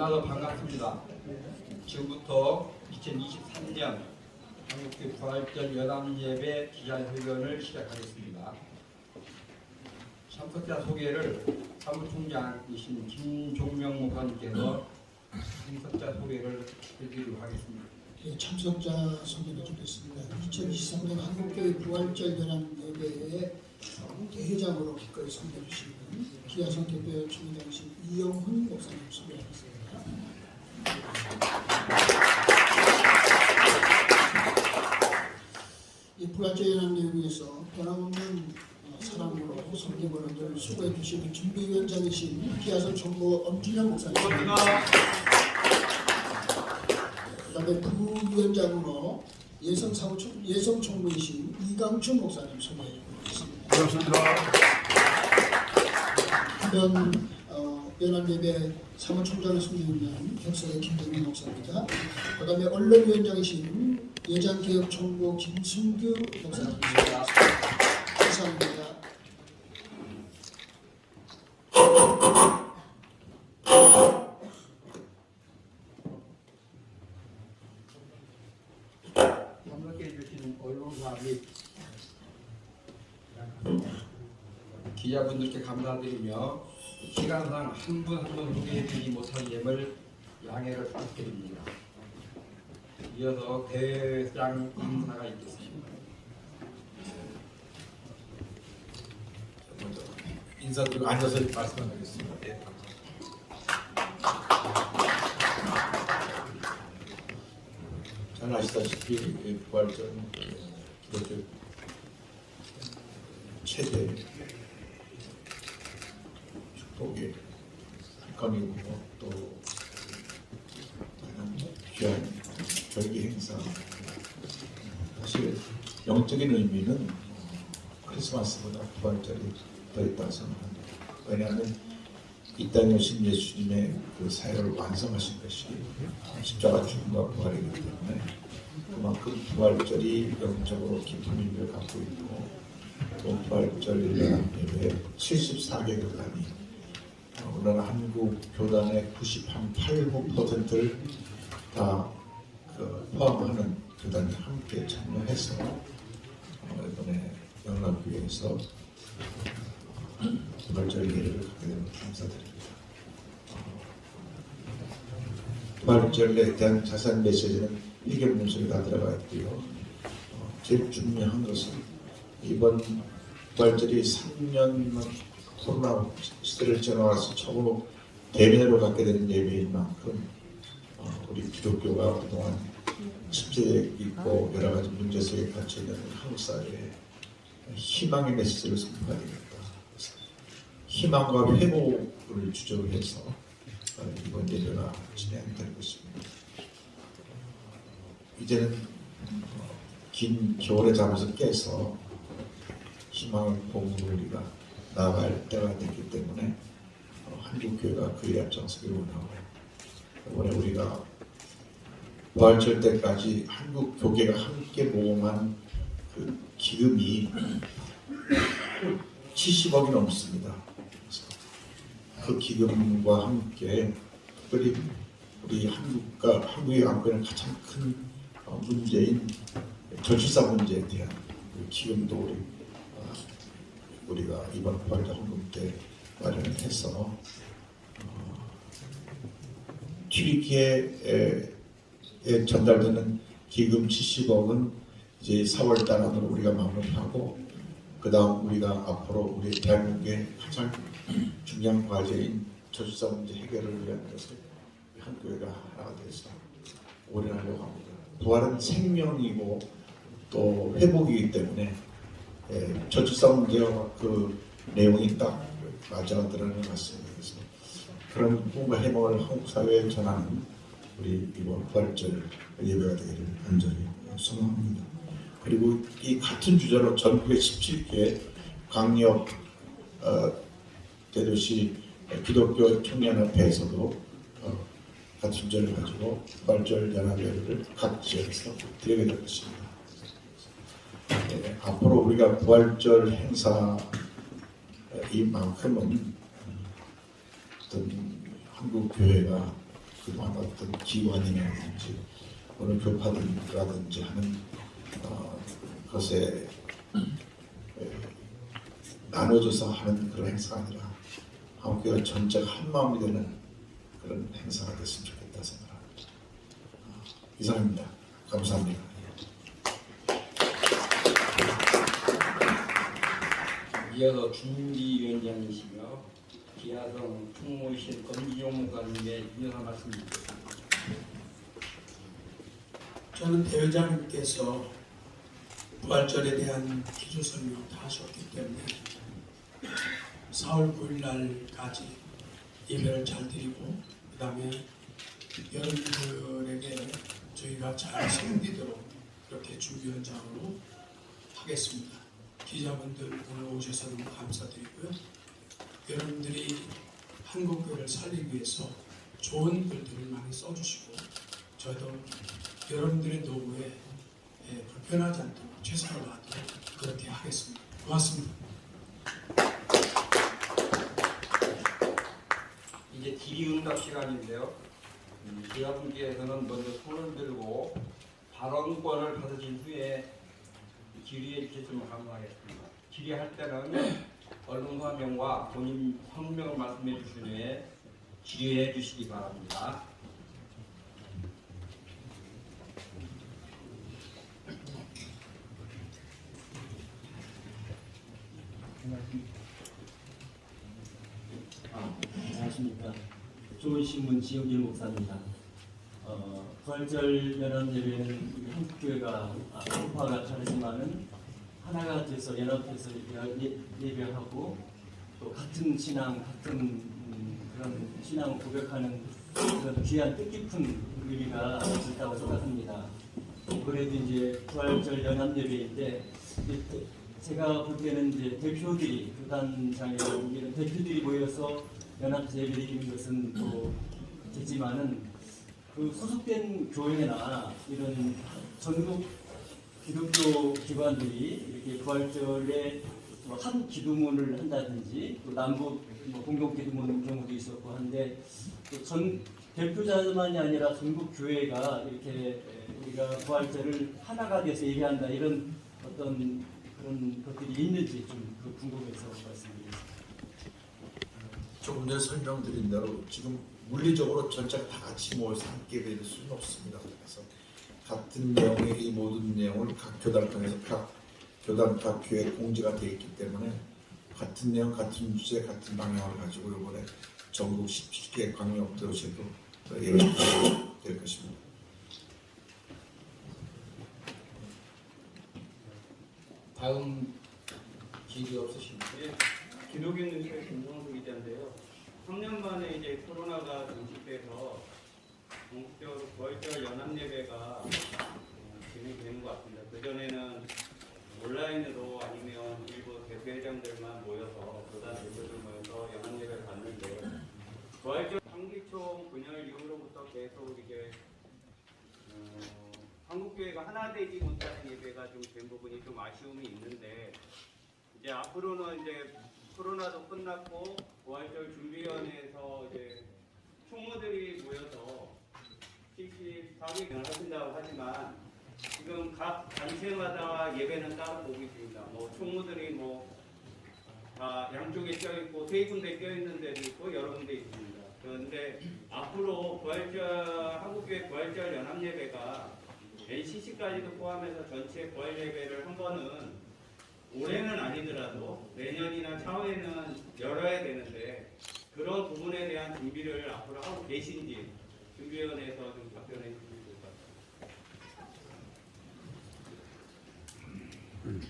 만나서 반갑습니다. 지금부터 2023년 한국교 부활절 연합예배 기자회견을 시작하겠습니다. 참석자 소개를 사무총장이신 김종명 목사님께서 참석자 소개를 해드리도록 하겠습니다. 예, 참석자 소개를 드리겠습니다. 2023년 한국교회 부활절 연합 예배에 대회장으로 기꺼이 선대해 주시는 기아성 대표 총회장이신 이영훈 목사님 소개하겠습니다. 이 연합 예배에서 변함없는 어, 사랑으로 성경을 늘 수고해 주시는 준비위원장이신 기아성 총무 엄준영 목사님. 그 다음에 부위원장으로 예성 사무총 예성 총무이신 이강춘 목사님 소개해 주겠습니다. 한편 어, 연합예배 사무총장을 섬기는 혁석의 김동민 목사입니다. 그 다음에 언론위원장이신 예장개혁총무 김순규 목사님입니다. 감사합니다. 기자분들께 감사드리며 시간상 한분 한 분 소개해드리지 못한 예물 양해를 부탁드립니다. 이어서 대회장 인사가 있겠습니다. 먼저 인사드리고 앉아서 말씀하겠습니다. 네. 잘 아시다시피 이 부활절 기독교 최대 축복의 한 건이고 또 다른 귀한 절기 행사 사실 영적인 의미는 크리스마스보다 부활절이 더 있다고 생각합니다. 왜냐하면 이 땅에 오신 예수님의 그 사역을 완성하신 것이 십자가 죽음과 부활이기 때문에 그만큼 부활절이 영적으로 깊은 의미를 갖고 있고 또 부활절 예배 74개 교단이 오늘 한국 교단의 98.9%를 다 그 포함하는 교단이 함께 참여해서 어, 이번에 영락교회에서 부활절 예배를 갖게 되면 감사드립니다. 부활절에 대한 자세한 메시지는 일개 문서에 다 들어가 있고요. 어, 제일 중요한 것은 이번 부활절이 3년 코로나 시대를 지나와서 처음으로 대면으로 갖게 되는 예배인 만큼 어, 우리 기독교가 그동안 침체되어 있고 여러 가지 문제 속에 갇혀 있는 한국 사회에 희망의 메시지를 선포해야 되겠다. 희망과 회복을 주제로 해서 어, 이번 예배가 진행되고 있습니다. 이제는 어, 긴 겨울의 잠에서 깨서 희망의 복음을 우리가 나아갈 때가 됐기 때문에 어, 한국교회가 그 일에 앞장서기를 원하고 이번에 우리가 부활절 때까지 한국 교계가 함께 모험한 그 기금이 70억이 넘습니다. 그래서 그 기금과 함께 특별히 우리 한국과 한국의 안고 있는 가장 큰 어, 문제인 저출사 문제에 대한 그 기금도 우리 어, 우리가 이번 헌금 때 마련을 해서 어, 튀르키예에 에 전달되는 기금 70억은 이제 4월 달 안으로 우리가 마무리하고 그 다음 우리가 앞으로 우리 대한민국의 가장 중요한 과제인 저출사 문제 해결을 위한 것을 한 교회가 하나가 돼서 올인하려고 합니다. 부활은 생명이고 또 회복이기 때문에 예, 저출사 문제와 그 내용이 딱 들어가는 것 같습니다. 그래서 그런 꿈과 해몽을 한국 사회에 전하는 우리 이번 부활절 예배가 되기를 간절히 소망합니다. 그리고 이 같은 주제로 전국의 17개 강력 어, 대도시 기독교 청년협회에서도 어, 같은 주제를 가지고 부활절 연합 예배를 각 지역에서 드리게 될 것입니다. 네, 앞으로 우리가 부활절 행사 이만큼은 어떤 한국 교회가 그동안 어떤 기관이라든지 어느 교파들이라든지 하는 어, 것에 에, 나눠져서 하는 그런 행사가 아니라 한국교회 전체가 한 마음이 되는 그런 행사가 됐으면 좋겠다 생각합니다. 어, 이상입니다. 감사합니다. 이어서 준비위원장이시며 기아성 총무실 검기용 목사님의 이어서 말씀 드리겠습니다. 저는 대회장님께서 부활절에 대한 기조 설명 다 하셨기 때문에 4월 9일 날까지 예배를 잘 드리고 그 다음에 여러분들에게 저희가 잘 섬기도록 이렇게 준비위원장으로 하겠습니다. 기자분들 오늘 오셔서 너무 감사드리고요. 여러분들이 한국교회를 살리기 위해서 좋은 글들을 많이 써주시고 저도 여러분들의 노고에 예, 불편하지 않도록 최선을 다하도록 그렇게 하겠습니다. 고맙습니다. 이제 질의응답 시간인데요. 음, 기자분께서는 먼저 손을 들고 발언권을 받으신 후에 질의해 주셨으면 감사하겠습니다. 질의할 때는 언론사 명과 본인 성명을 말씀해 주신 후에 질의해 주시기 바랍니다. 아, 안녕하십니까. 좋은 신문 지역일 목사입니다. 어, 부활절 연합 예배는 우리 한국 교회가 아, 한파가 다르지만은 하나가 돼서 연합해서 예배, 예- 예배하고 또 같은 신앙, 같은 음, 그런 신앙 고백하는 그런 귀한 뜻깊은 의미가 있다고 생각합니다. 그래도 이제 부활절 연합 예배인데 제가 볼 때는 이제 대표들이 교단장에 이런 대표들이 모여서 연합 예배 드리는 것은 또 되지만은 그 소속된 교회나 이런 전국 기독교 기관들이 이렇게 부활절에 뭐한 기도문을 한다든지 또 남북 뭐 공동 기도문 경우도 있었고 한데 또전 대표자만이 아니라 전국 교회가 이렇게 우리가 부활절을 하나가 돼서 얘기한다 이런 어떤 그런 것들이 있는지 좀그 궁금해서 말씀드리겠습니다. 조금 전에 설명드린 대로 지금 물리적으로 전체가 다 같이 모여서 함께 될 수는 없습니다. 그래서 같은 내용의 이 모든 내용을 각 교단을 통해서 각 교단 각 교회 공지가 되어 있기 때문에 같은 내용, 같은 주제, 같은 방향을 가지고 이번에 전국 17개 광역 도시도 예배가 될 것입니다. 다음 질의 없으십니까? 예, 기독교 뉴스의 김성수 기자인데요. 3년 만에 이제 코로나가 종식돼서 전국적으로 부활절 연합예배가 어, 진행되는 것 같습니다. 그전에는 온라인으로 아니면 일부 대표회장들만 모여서 교단 대표들 모여서 연합예배를 받는데 부활절 한기총 분열 이후로부터 계속 이게 어, 한국교회가 하나 되지 못하는 예배가 좀 된 부분이 좀 아쉬움이 있는데 이제 앞으로는 이제 코로나도 끝났고 부활절 준비위원회에서 이제 총무들이 모여서 74기를 하신다고 하지만 지금 각 단체마다 예배는 따로 보고 있습니다. 뭐 총무들이 뭐 다 양쪽에 껴 있고 세 군데 껴 있는 데도 있고 여러 군데 있습니다. 그런데 앞으로 부활절 한국교회 부활절 연합 예배가 NCC까지도 포함해서 전체 부활 예배를 한 번은 올해는 아니더라도 내년이나 차후에는 열어야 되는데 그런 부분에 대한 준비를 앞으로 하고 계신지 준비위원회에서 좀 답변해 주시면 좋을 것 같습니다.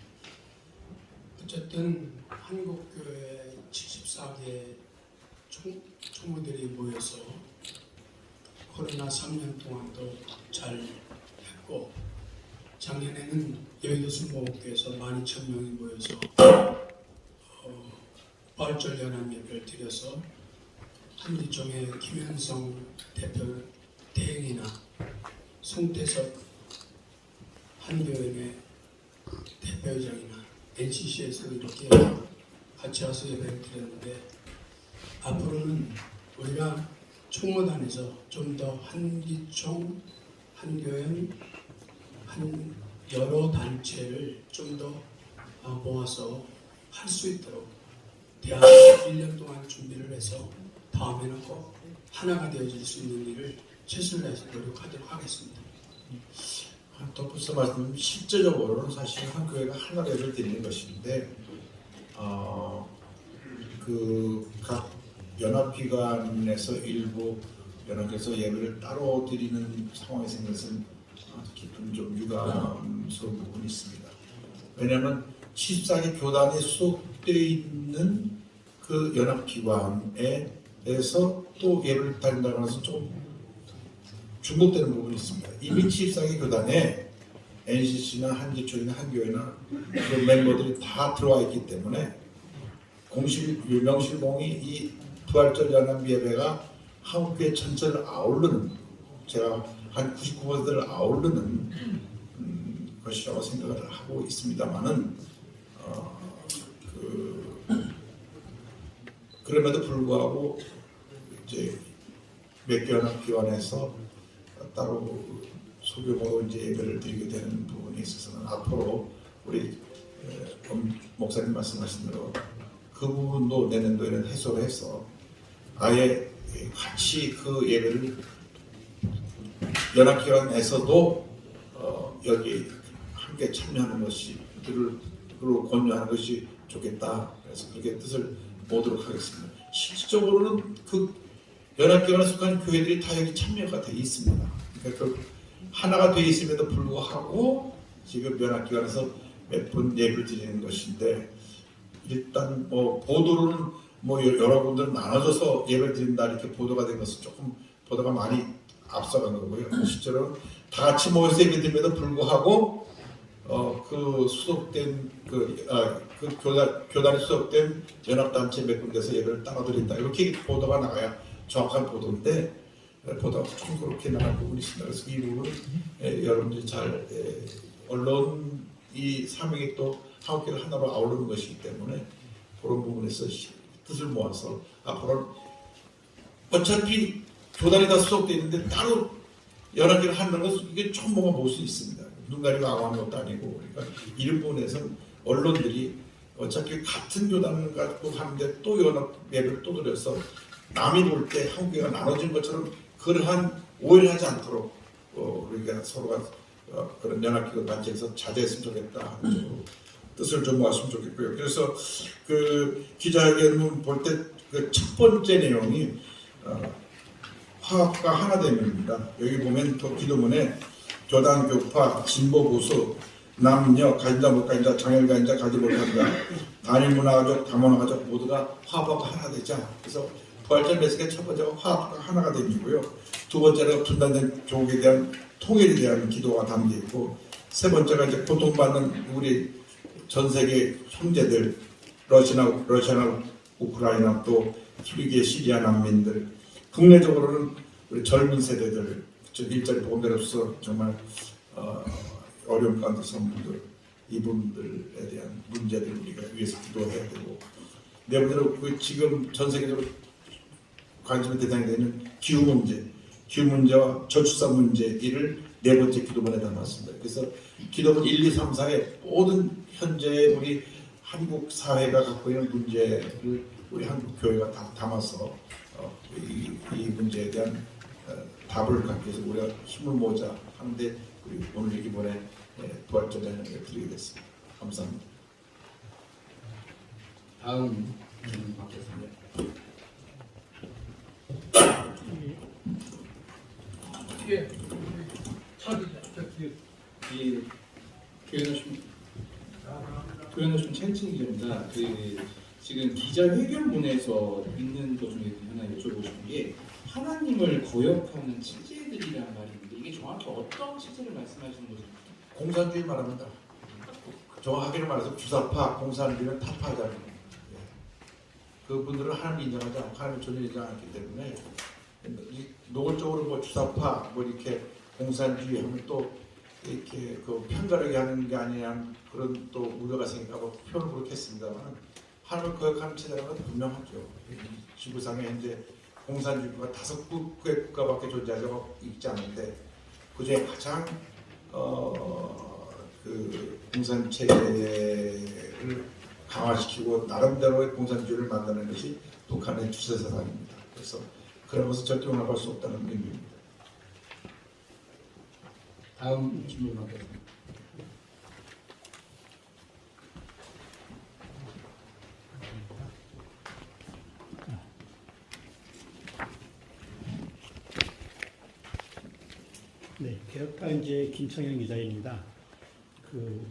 어쨌든 한국교회 74개 총, 총무들이 모여서 코로나 3년 동안도 잘 했고 작년에는 순복음교회에서 12,000명이 모여서 어, 부활절 연합 예배를 드려서 한기총의 김현성 대표 대행이나 송태석 한교회 대표회장이나 NCC에서 이렇게 같이 와서 예배를 드렸는데 앞으로는 우리가 총무단에서 좀 더 한기총, 한교연, 한 여러 단체를 좀 더 모아서 할 수 있도록 대학 1년 동안 준비를 해서 다음에는 꼭 하나가 되어질 수 있는 일을 최선을 다해서 노력하도록 하겠습니다. 덧붙여 말씀드리면 실제적으로는 사실 한 교회가 하나를 드리는 것인데 어, 그각 연합기관에서 일부 연합에서 예배를 따로 드리는 상황이 아주 깊은 좀 유감스러운 부분이 있습니다. 왜냐하면 14개 교단이 소속되어 있는 그 연합기관에서 또 예배를 드린다고 해서 좀 중복되는 부분이 있습니다. 이미 14개 교단에 NCC나 한기초이나 한교회나 그 멤버들이 다 들어와 있기 때문에 공실 명실공히 이 부활절 연합 예배가 한국교회 전체를 아우르는 제가 한 99%를 아우르는 음, 것이라고 생각을 하고 있습니다만은 어, 그, 그럼에도 불구하고 이제 몇개 연합 기관에서 따로 소규모로 이제 예배를 드리게 되는 부분에 있어서는 앞으로 우리 에, 엄 목사님 말씀하신 대로 그 부분도 내년도에는 해소를 해서 아예 같이 그 예배를 연합기관에서도 어, 여기 함께 참여하는 것이 그를 그로 권유하는 것이 좋겠다. 그래서 그렇게 뜻을 모도록 하겠습니다. 실질적으로는 그 연합기관에 속한 교회들이 다 여기 참여가 돼 있습니다. 그러니까 그 하나가 돼 있음에도 불구하고 지금 연합기관에서 몇 분 예배를 드리는 것인데 일단 뭐 보도로는 뭐 여- 여러분들 나눠져서 예배를 드린다 이렇게 보도가 된 것은 조금 보도가 많이 앞서간 거고요. 실제로 다 같이 모여서 예배 드림에도 불구하고 어 그 수속된 그, 아, 그 교단 교단에 수속된 연합단체 몇 군데서 예배를 따라 드린다 이렇게 보도가 나가야 정확한 보도인데 에, 보도가 좀 그렇게 나갈 부분이 있습니다. 그래서 이 부분은 에, 여러분들이 잘 에, 언론 이 사명이 또 한국교를 하나로 아우르는 것이기 때문에 그런 부분에서 시- 뜻을 모아서 앞으로 어차피 교단이 다 수속돼 있는데 따로 연합회를 한다는 것은 이게 처음 보면 볼수 있습니다. 눈 가리고 아무하는 것도 아니고 그러니까 부분에서는 언론들이 어차피 같은 교단을 갖고 하는데 또 연합 예배를 또 드려서 남이 볼 때 한국교가 나눠진 것처럼 그러한 오해를 하지 않도록 어, 우리가 서로가 어, 그런 연합기관 단체에서 자제했으면 좋겠다 하는 쪽으로 뜻을 좀 모았으면 좋겠고요. 그래서 그 기자회견문 볼때 그 첫 번째 내용이 어, 화합과 하나됨입니다. 여기 보면 또 기도문에 교단 교파 진보 보수 남녀 가진자 못 가진자 장애를 가진자 가지 못한 자 단일 문화가족 다문화 가족 모두가 화합하고 하나 되자. 그래서 부활절 메시지의 첫 번째가 화합과 하나가 됨이고요. 두 번째는 분단된 조국에 대한 통일에 대한 기도가 담겨 있고 세 번째가 이제 고통받는 우리 전 세계 형제들 러시아나 러시아나 우크라이나 또 튀르기의 시리아 난민들 국내적으로는 우리 젊은 세대들 저 일자리 보험대로서 정말 어, 어려움 가운데 선 분들 이분들에 대한 문제들 우리가 위해서 기도해야 되고 네 번째로 그 지금 전 세계적으로 관심의 대상이 되는 기후 문제, 기후 문제와 저출산 문제 이를 네 번째 기도문에 담았습니다. 그래서 기도문 1, 2, 3, 4의 모든 현재 우리 한국 사회가 갖고 있는 문제를 우리 한국 교회가 다 담아서 어, 이, 이 문제에 대한 어, 답을 갖기 위해서 우리가 힘을 모자 하는데 우리 오늘 이번에 부활전을 드리게 됐습니다. 감사합니다. 다음 질문 받겠습니다. 예, 이 교회노심 교회노심 첸칭 기자입니다. 그 지금 기자회견문에서 있는 것 중에 하나 여쭤보고 싶은 게 하나님을 거역하는 체제들이란 말이 있는데 이게 정확히 어떤 체제를 말씀하시는 거죠? 공산주의 말합니다. 정확하게 말해서 주사파, 공산주의는 타파잖아요. 예. 그분들은 하나님 인정하지 않고 하나님 전혀 인정 않기 때문에 이 노골적으로 뭐 주사파, 뭐 이렇게 공산주의 하면 또 이렇게 그 편가르게 하는 게 아니냐 그런 또 우려가 생기고 표현을 그렇게 했습니다만 하나님을 거역하는 체제라는 건 분명하죠. 이 지구상에 현재 공산주의가 다섯 국가의 국가밖에 존재하지 있지 않은데 그중에 가장 어, 그 공산 체제를 강화시키고 나름대로의 공산주의를 만드는 것이 북한의 주세 사상입니다. 그래서 그런 것을 절대 용납할 수 없다는 의미입니다. 다음 질문 받겠습니다. 네, 개혁타임즈의 김청현 기자입니다. 그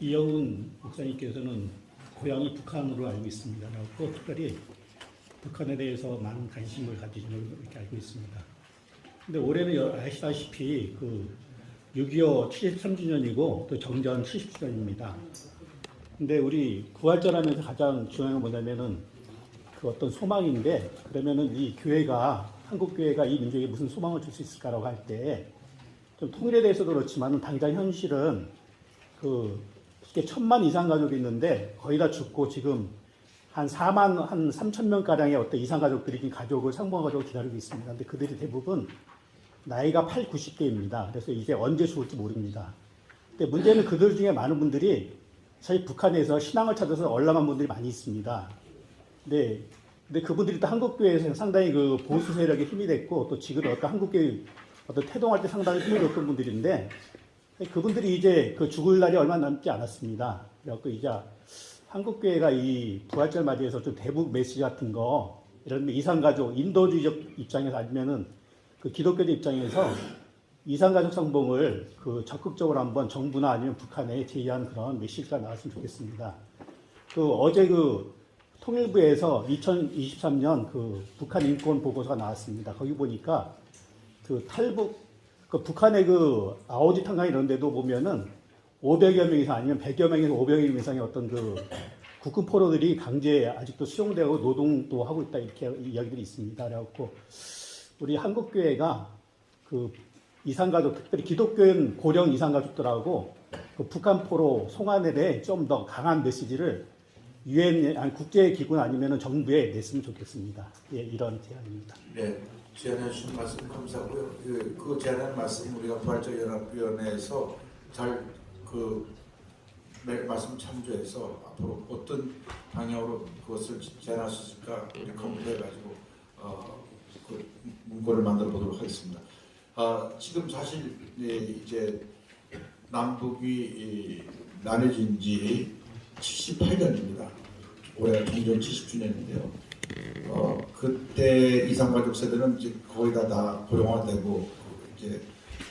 이영훈 목사님께서는 고향이 북한으로 알고 있습니다. 그리고 특별히 북한에 대해서 많은 관심을 가지는 이렇게 알고 있습니다. 근데 올해는 여- 아시다시피 그 6.25 73주년이고 또 정전 70주년입니다. 근데 우리 부활절 하면서 가장 중요한 건 뭐냐면은 그 어떤 소망인데 그러면은 이 교회가 한국 교회가 이 민족에 무슨 소망을 줄 수 있을까라고 할때좀 통일에 대해서도 그렇지만 당장 현실은 그 이게 천만 이상 가족이 있는데 거의 다 죽고 지금 한 4만 한 3천 명 가량의 어떤 이상 가족들이 지금 가족을 상봉 가족을 기다리고 있습니다. 근데 그들이 대부분 나이가 8, 90대입니다. 그래서 이제 언제 죽을지 모릅니다. 근데 문제는 그들 중에 많은 분들이 저희 북한에서 신앙을 찾아서 얼람한 분들이 많이 있습니다. 네. 근데 그분들이 또 한국교회에서 상당히 그 보수 세력의 힘이 됐고 또 지금 어떤 한국교회 어떤 태동할 때 상당히 힘을 줬던 분들인데 그분들이 이제 그 죽을 날이 얼마 남지 않았습니다. 그래갖고 이제 한국교회가 이 부활절 맞이해서 좀 대북 메시지 같은 거 이런 이산가족 인도주의적 입장에서 아니면은 그 기독교적 입장에서 이산가족 상봉을 그 적극적으로 한번 정부나 아니면 북한에 제의한 그런 메시지가 나왔으면 좋겠습니다. 그 어제 그 통일부에서 2023년 그 북한 인권 보고서가 나왔습니다. 거기 보니까 그 탈북 그 북한의 그 아오지 탄광 이런 데도 보면은 500여 명 이상 아니면 100여 명에서 500여 명 이상의 어떤 그 국군 포로들이 강제 아직도 수용되고 노동도 하고 있다 이렇게 이야기들이 있습니다. 그래갖고 우리 한국 교회가 그 이산가족 특별히 기독교인 고령 이산가족들하고 그 북한 포로 송환에 대해 좀 더 강한 메시지를 유엔 국제 기구 아니면은 정부에 냈으면 좋겠습니다. 예, 이런 제안입니다. 네, 제안해 주신 말씀 감사하고요. 그, 그 제안한 말씀 우리가 부활절 연합위원회에서 잘그 말씀 참조해서 앞으로 어떤 방향으로 그것을 제안할 수 있을까 우리 검토해 가지고 어, 그 문구를 만들어 보도록 하겠습니다. 아, 지금 사실 예, 이제 남북이 이, 나눠진 지 78년입니다. 올해가 종전 70주년인데요. 어, 그때 이상가족 세대는 이제 거의 다, 다 고령화되고 이제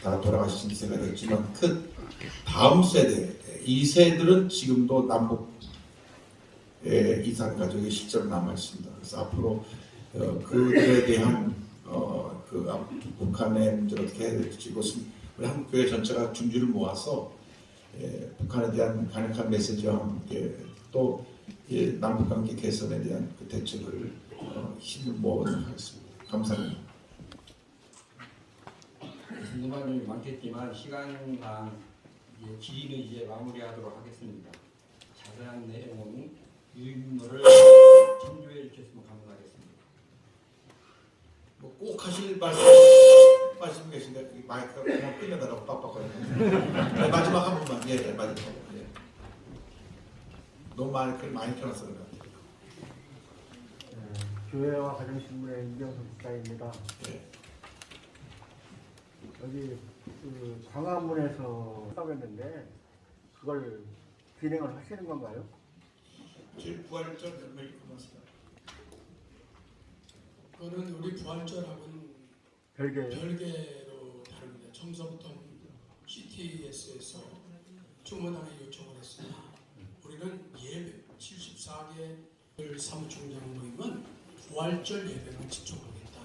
다 돌아가신 세가 됐지만 그 다음 세대 이 세들은 지금도 남북 이산가족의 실제로 남아 있습니다. 그래서 앞으로 어, 그들에 대한 어, 그 앞- 북한의 문제를 어떻게 해야 될지 이것은 우리 한국 교회 전체가 중지를 모아서 예, 북한에 대한 강력한 메시지와 함께 또 예, 남북관계 개선에 대한 그 대책을 어, 힘을 모아보도록 하겠습니다. 감사합니다. 궁금한 점이 많겠지만 시간상 이제 질의는 이제 마무리하도록 하겠습니다. 자세한 내용은 유인물을 참조해 주셨으면 감사하겠습니다. 뭐 꼭 하실 말씀 말씀 계신데 그 마이크가 그냥 끊어달라고 빡빡거리는데 네, 마지막 한 번만 예, 네, 마지막 예. 너무 많이 그런 것 같아요. 네, 교회와 가정신문의 이경수 목사입니다. 예. 여기 그 광화문에서 싸웠는데 그걸 진행을 하시는 건가요? 저희 부활절 연맹이 끝났습니다. 그거는 우리 부활절하고는 별개 별개로 다릅니다. 청성동 CTS에서 충원안에 요청을 했습니다. 우리는 예배 74개 사무총장 모임은 부활절 예배만 집중하겠다.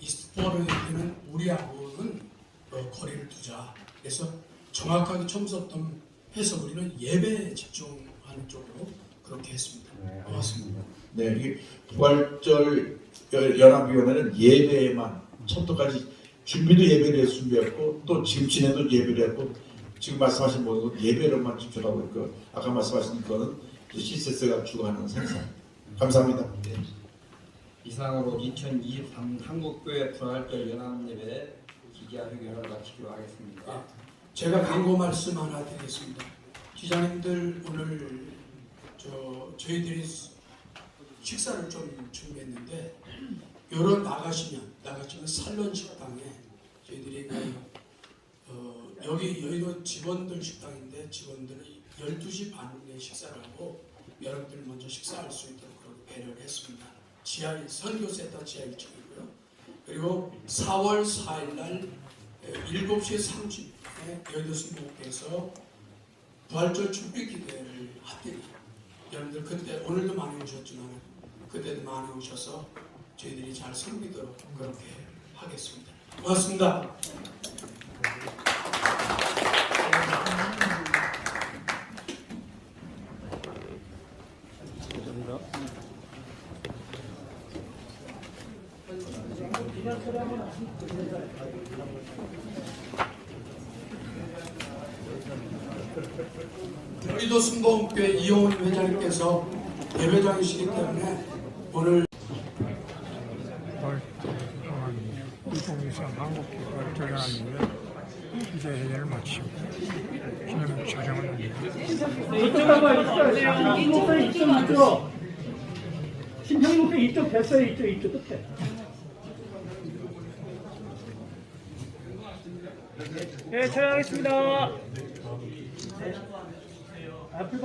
이스트포르는 우리하고는 어, 거리를 두자. 그래서 정확하게 청성동 해서 우리는 예배에 집중하는 쪽으로 그렇게 했습니다. 네, 고맙습니다. 네, 이 부활절 여- 연합위원회는 예배에만 첫도까지 준비도 예배를 준비했고 또 지금 진행도 예배를 했고 지금 말씀하신 모든 예배로만 집중하고 있고 아까 말씀하신 거는 CCS가 주관하는 생산 감사합니다. 네. 이상으로 2023 한국교회 부활절 연합예배 기자회견을 마치기로 하겠습니다. 제가 광고 말씀 하나 드리겠습니다. 기자님들 오늘 저 저희들이 식사를 좀 준비했는데 요런 나가시면 나가시면 살론 식당에 저희들이 그, 여기 여의도 직원들 식당인데 직원들이 12시 반에 식사를 하고 여러분들 먼저 식사할 수 있도록 그렇게 배려를 했습니다. 지하 설교센터 지하 1층이고요. 그리고 4월 4일 날 7시 30분에 여의도 순복에서 부활절 준비 기대를 합니다. 여러분들 그때 오늘도 많이 오셨지만 그때도 많이 오셔서 저희들이 잘 섬기도록 그렇게 하겠습니다. 고맙습니다. 순복음교회 이용훈 회장님께서 대회장이시기 때문에 오늘 2023 한국기 발전하는데 이제 회의를 마치고 기념 촬영을 합니다. 이쪽 봐봐 이쪽 이쪽 이쪽 신평목사 이쪽 됐어요 이쪽 이쪽 끝에 예 촬영하겠습니다 앞을